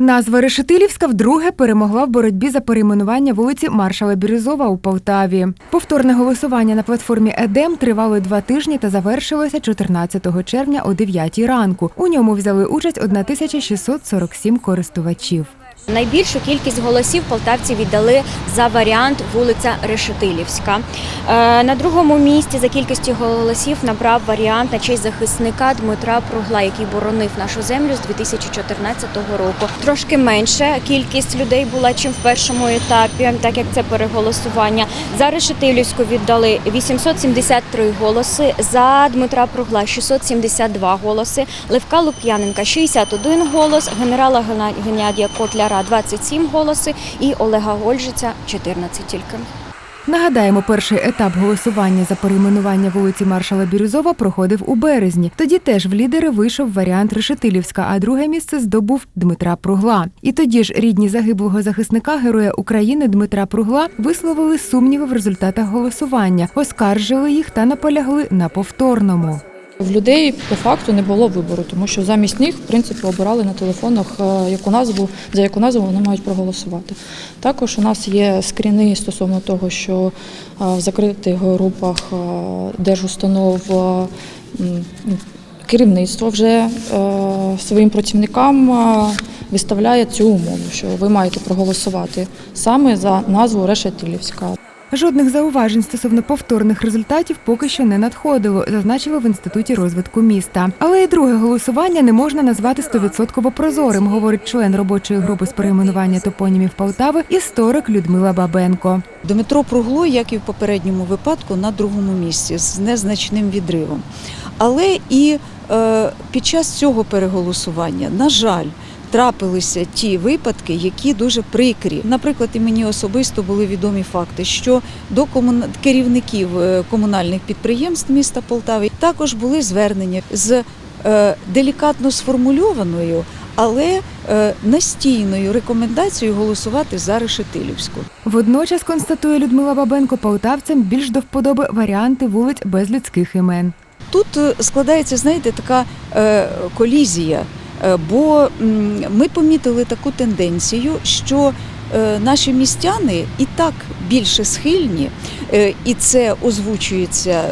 Назва Решетилівська вдруге перемогла в боротьбі за перейменування вулиці Маршала Бірюзова у Полтаві. Повторне голосування на платформі ЕДЕМ тривало два тижні та завершилося 14 червня о 9 ранку. У ньому взяли участь 1647 користувачів. Найбільшу кількість голосів полтавці віддали за варіант вулиця Решетилівська. Е, На другому місці за кількістю голосів набрав варіант на честь захисника Дмитра Пругла, який боронив нашу землю з 2014 року. Трошки менше кількість людей була, чим в першому етапі, так як це переголосування. За Решетилівську віддали 873 голоси, за Дмитра Пругла 672 голоси, Левка Лук'яненка 61 голос, генерала Геннадія Котляра 27 голоси і Олега Гольжиця 14 тільки. Нагадаємо, перший етап голосування за перейменування вулиці Маршала Бірюзова проходив у березні. Тоді теж в лідери вийшов варіант Решетилівська, а друге місце здобув Дмитра Пругла. І тоді ж рідні загиблого захисника Героя України Дмитра Пругла висловили сумніви в результатах голосування, оскаржили їх та наполягли на повторному. В людей по факту не було вибору, тому що замість них, в принципі, обирали на телефонах, е, яку назву, за яку назву вони мають проголосувати. Також у нас є скріни стосовно того, що е, в закритих групах е, держустанов керівництво вже своїм працівникам виставляє цю умову, що ви маєте проголосувати саме за назву Решетилівська. Жодних зауважень стосовно повторних результатів поки що не надходило, зазначили в інституті розвитку міста. Але і друге голосування не можна назвати стовідсотково прозорим, говорить член робочої групи з перейменування топонімів Полтави історик Людмила Бабенко. Дмитро Пругло, як і в попередньому випадку, на другому місці з незначним відривом. Але і е, під час цього переголосування, на жаль, трапилися ті випадки, які дуже прикрі. Наприклад, і мені особисто були відомі факти, що до керівників е, комунальних підприємств міста Полтави також були звернення з е, делікатно сформульованою, але е, настійною рекомендацією голосувати за Решетилівську. Водночас констатує Людмила Бабенко полтавцям більш до вподоби варіанти вулиць без людських імен. Тут е, складається, знаєте, така е, колізія, бо ми помітили таку тенденцію, що е, наші містяни і так більше схильні, е, і це озвучується,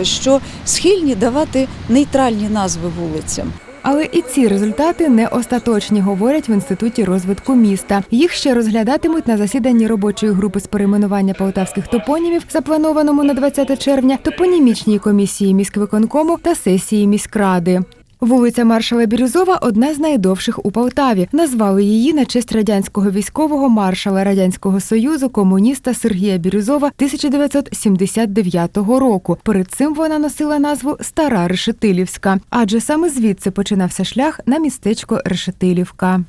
е, що схильні давати нейтральні назви вулицям. Але і ці результати не остаточні, говорять в інституті розвитку міста. Їх ще розглядатимуть на засіданні робочої групи з перейменування полтавських топонімів, запланованому на 20 червня, топонімічній комісії міськвиконкому та сесії міськради. Вулиця Маршала Бірюзова одна з найдовших у Полтаві. Назвали її на честь радянського військового маршала радянського союзу комуніста Сергія Бірюзова 1979 року. Перед цим вона носила назву Стара Решетилівська, адже саме звідси починався шлях на містечко Решетилівка.